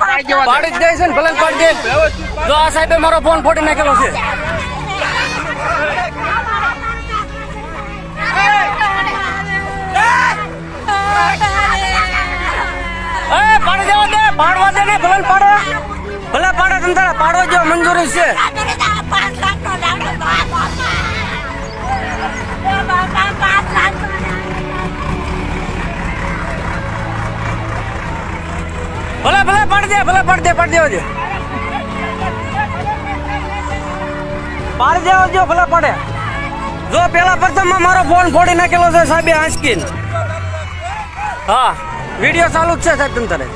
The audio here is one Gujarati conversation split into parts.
પાડી જ દે ભલે પાડી દે. જો આ સાહેબે મારો ફોન ફોડી નાખેલો છે. પાડવા દે ને ભલે પાડો. ભલે પાડે તમ તારે પાડવા જેવા મંજૂરી છે. પાડી દેવા દે. પાડી દેવા દો ભલે પડે. જો પેલા પ્રથમમાં મારો ફોન ફોડી નાખેલો છે સાહેબ આંચકીન હા વીડિયો ચાલુ જ છે સાહેબ તમ તને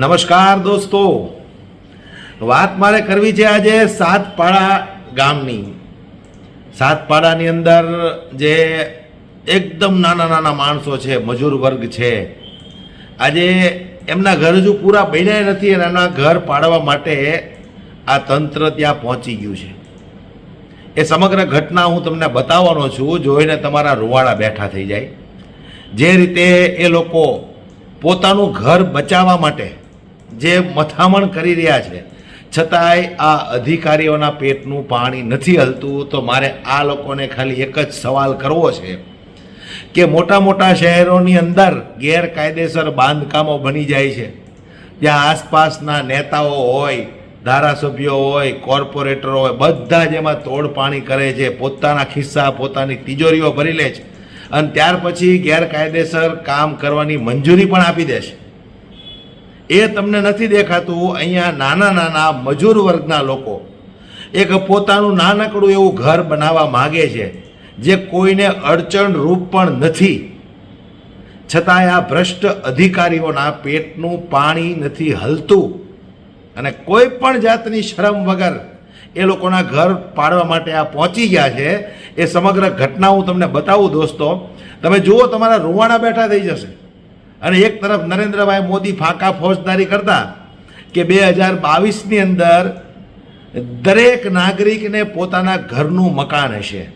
નમસ્કાર દોસ્તો. વાત મારે કરવી છે આજે સાતપાડા ગામની. સાતપાડાની અંદર જે એકદમ નાના નાના માણસો છે, મજૂર વર્ગ છે. આજે એમના ઘર હજુ પૂરા બન્યા નથી અને એમના ઘર પાડવા માટે આ તંત્ર ત્યાં પહોંચી ગયું છે. એ સમગ્ર ઘટના હું તમને બતાવવાનો છું, જોઈને તમારા રૂવાડા બેઠા થઈ જાય. જે રીતે એ લોકો પોતાનું ઘર બચાવવા માટે જે મથામણ કરી રહ્યા છે, છતાંય આ અધિકારીઓના પેટનું પાણી નથી હલતું, તો મારે આ લોકોને ખાલી એક જ સવાલ કરવો છે. કે મોટા મોટા શહેરોની અંદર ગેરકાયદેસર બાંધકામો બની જાય છે. જ્યાં આસપાસના નેતાઓ હોય, ધારાસભ્યો હોય, કોર્પોરેટરો હોય, બધા જ એમાં તોડપાણી કરે છે, પોતાના ખિસ્સા, પોતાની તિજોરીઓ ભરી લે છે. અને ત્યાર પછી ગેરકાયદેસર કામ કરવાની મંજૂરી પણ આપી દે છે. એ તમને નથી દેખાતું, અહીંયા નાના નાના મજૂર વર્ગના લોકો. એક પોતાનું નાનકડું એવું ઘર બનાવવા માગે છે. જે કોઈને અડચણ રૂપ પણ નથી. છતાંય આ ભ્રષ્ટ અધિકારીઓના પેટનું પાણી નથી હલતું અને કોઈ પણ જાતની શરમ વગર એ લોકોના ઘર પાડવા માટે આ પહોંચી ગયા છે, એ સમગ્ર ઘટના હું તમને બતાવું દોસ્તો. તમે જુઓ, તમારા રૂવાણા બેઠા થઈ જશે. અને એક તરફ નરેન્દ્રભાઈ મોદી ફાંકા ફોજદારી કરતા કે બે હજાર બાવીસની અંદર દરેક નાગરિકને પોતાના ઘરનું મકાન હશે.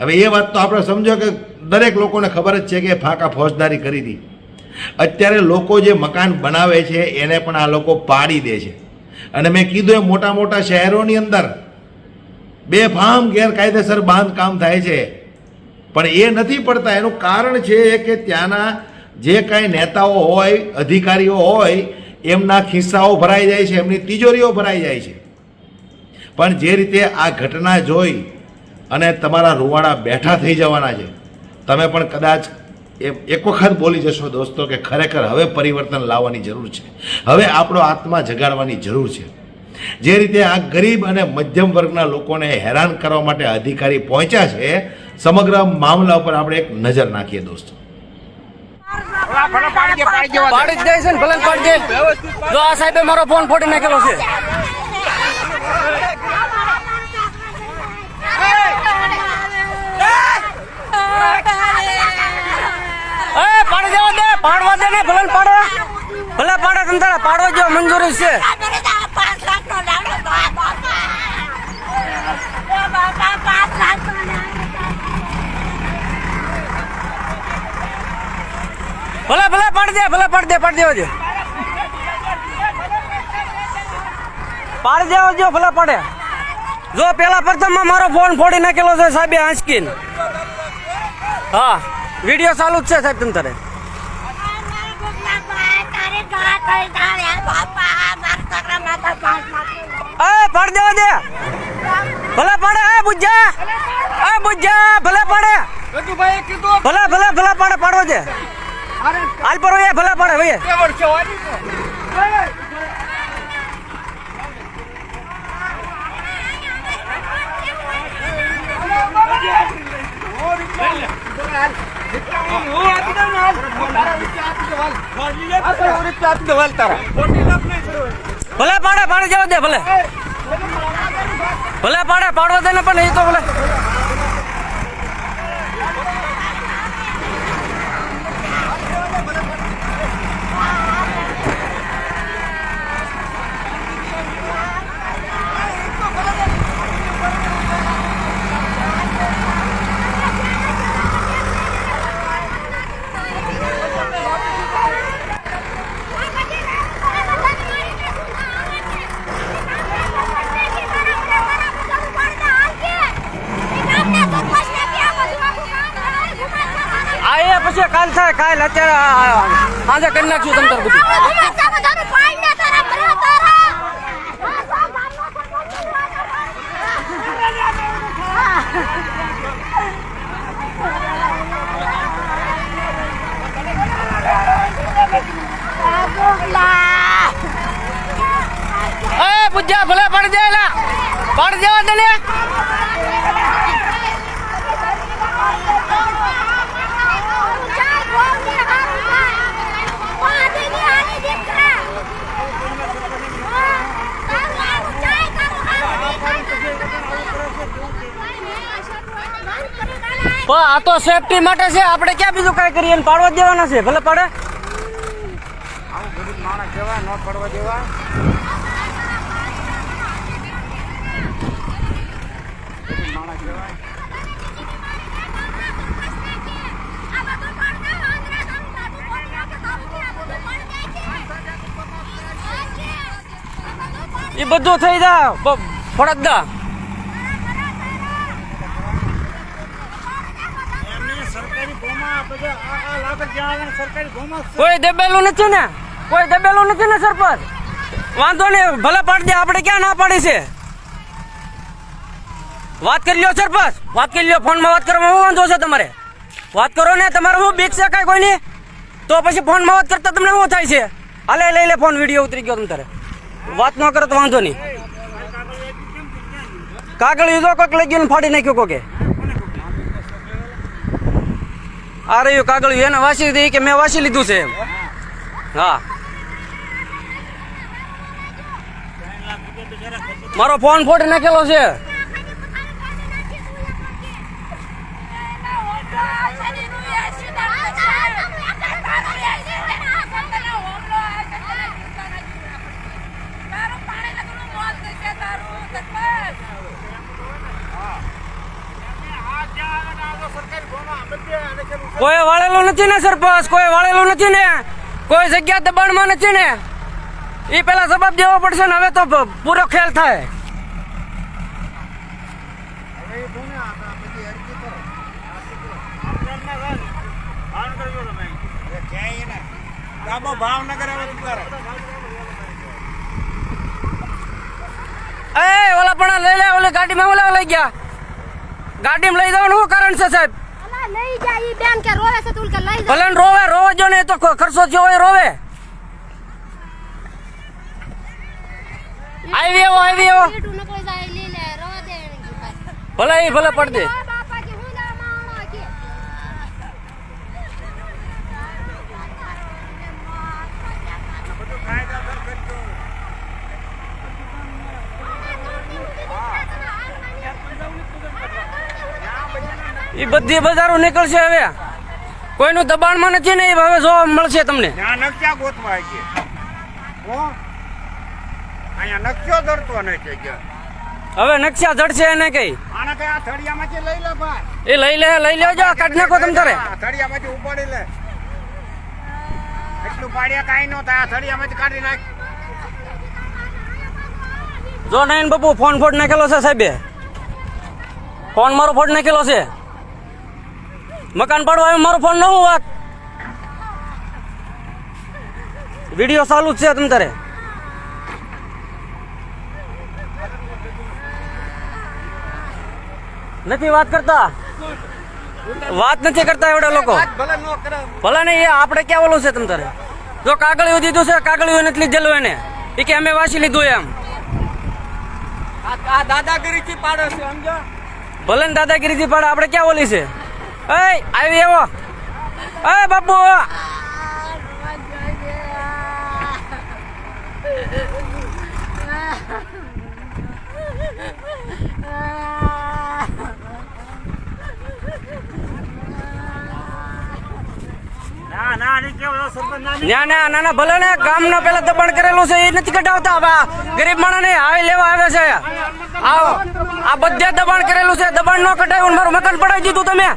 હવે એ વાત તો આપણે સમજો કે દરેક લોકોને ખબર જ છે કે ફાંકા ફોજદારી કરી હતી અત્યારે લોકો જે મકાન બનાવે છે, એને પણ આ લોકો પાડી દે છે. અને મેં કીધું એ મોટા મોટા શહેરોની અંદર બેફામ ગેરકાયદેસર બાંધકામ થાય છે. પણ એ નથી પડતા. એનું કારણ છે કે ત્યાંના જે કાંઈ નેતાઓ હોય, અધિકારીઓ હોય, એમના ખિસ્સાઓ ભરાઈ જાય છે, એમની તિજોરીઓ ભરાઈ જાય છે. પણ જે રીતે આ ઘટના જોઈ અને તમારા રૂવાડા બેઠા થઈ જવાના છે. તમે પણ કદાચ એ એક વખત બોલી જશો દોસ્તો કે ખરેખર હવે પરિવર્તન લાવવાની જરૂર છે. હવે આપણો આત્મા જગાડવાની જરૂર છે. જે રીતે આ ગરીબ અને મધ્યમ વર્ગના લોકોને હેરાન કરવા માટે અધિકારી પહોંચ્યા છે, સમગ્ર મામલા ઉપર આપણે એક નજર નાખીએ દોસ્તો. પાડી દે ને, ભલે પાડી દે. જો આ સાહેબે મારો ફોન ફોડી નાખેલો છે એ પાડી દેવા દે પાડવા દે ને, ભલે ને પાડો. ભલે પાડે તમ પાડો પાડવા જેવો મંજૂરી છે. ભલે ભલે પાડી દે, ભલે પાડી દે, પાડી દેવા દે. પાડી દેવા જો ભલે પાડે. જો પેલા પ્રથમમાં મારો ફોન ફોડી નાખેલો છે સાહેબ આંચકીન હા, વીડિયો ચાલુ જ છે સાહેબ તમ તારે. પાડી દેવા દે. ભલે પડે, એ, બુજ્જા. એ, બુજ્જા, ભલે પડે. ભલે ભલે ભલે પડે, પાડવો દે. હાલ પર એ, ભલે પડે ભાઈ ભલે પાડે પાડી જવા દે, ભલે. ભલે પાડે, પાડવા દે ને પણ એ તો ભલે. અત્યારે આજે કરી નાખશું તમ તાર બધું. પૂજા ભલે પડ જાય પડ જવા દે પણ આ તો સેફટી માટે છે. આપણે ક્યાં બીજું કાંઈ કરીએ ને પાડવા દેવાના છે. ભલે પડે. એ બધું થઈ બ- ફળદા કોઈ દબેલું નથી ને? કોઈ દબેલું નથી વાંધો નહીં, ભલે પાડી આપણે ક્યાં ના પાડી છે? વાત કરી લ્યો, સરપંચ. વાત કરી લ્યો, ફોનમાં વાત કરવામાં વાંધો છે તમારે? વાત કરો ને, તમારે શું બીક છે કાંઈ કોઈની? તો પછી ફોનમાં વાત કરતા તમને શું થાય છે? હાલે લઈ લે ફોન વીડિયો ઉતરી ગયો તમારે વાત ન કરો તો વાંધો નહીં. કાગળ લીધો કોક લઈ ગયો ફાડી નાખ્યો કોકે? આ રહ્યું કાગળ એને વાંચી દીધી કે મેં વાંચી લીધું છે એમ. હા. મારો ફોન ફોડી નાખેલો છે. કોઈ વાળેલું નથી ને સરપંચ? કોઈ વાળેલું નથી ને? કોઈ જગ્યા દબાણમાં નથી ને? એ પેલા જવાબ દેવો પડશે ને, હવે તો પૂરો ખેલ થાય. ભાવનગર ઓલા પણ લઈ લે, ઓલી ગાડીમાં ઓલા લઈ ગયા. ગાડીમાં લઈ જવાનું શું કારણ છે સાહેબ? લઈ જાય બેન કે રોવે છે તું કે લઈ ભલે ને રોવે રોવે જો ને તો ખર્ચો જો હોય રોવે. આવી એવો આવી એવો. ભલે ભલે પડ દે ઓ બાપા કે હું જા માણો કે એ બધી બજારો નીકળશે હવે. કોઈનું દબાણમાં નથી ને એ હવે જોવા મળશે તમને. નકશા ગોતવા અહીંયા નકશો ધરતો નથી કે હવે નકશા જડશે એને કઈ. એ લઈ લે લઈ લેજો કાઢી નાખો તમ તારે. થળિયામાંથી ઉપાડી લે. એટલું પાડ્યા કાઈ નો થાય આ થળિયામાંથી કાઢી નાખ. જો નાઈન બાપુ ફોન ફોડ નાખેલો છે સાહેબે. ફોન મારો ફોડ નાખેલો છે. મકાન પાડવા આવ્યો મારો ફોન નવો વાત વીડિયો ચાલુ જ છે તમ તારે. નથી વાત કરતા? વાત નથી કરતા એવડા લોકો. ભલે નો ને એ આપણે ક્યાં ઓલું છે તમ તારે? જો કાગળિયું દીધું છે કાગળિયું નથી લીધેલું એને. એ કે અમે વાંચી લીધું એમ. આ દાદાગીરી થી પાડે છે સમજો ભલે ને દાદાગીરીથી પાડે આપણે ક્યાં ઓલી છે? એ બાપુ ના ના નહીં કેવો ના ના ના ના ના ભલે ને ગામનો પેલા દબાણ કરેલું છે એ નથી કઢાવતા હવે ગરીબ માણસ ને આવી લેવા આવે છે. આવો. આ બધે દબાણ કરેલું છે દબાણ નો કઢાયું ને મારું મકાન પડાવી દીધું તમે.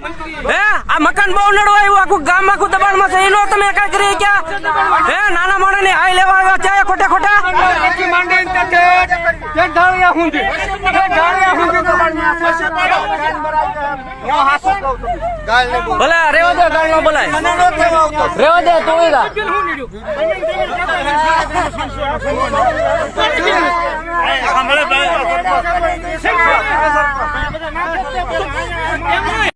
હે? આ મકાન બહુ નડવાયું આખું ગામ આખું દબાણમાં છે. એનો તમે કઈ કરી ક્યાં હે? નાના માણસ ને આવી લેવા આવ્યા છે ખોટા ખોટા? ભલે રેવા દો ગાળ નો બોલાય રેવા દે તું ભાઈ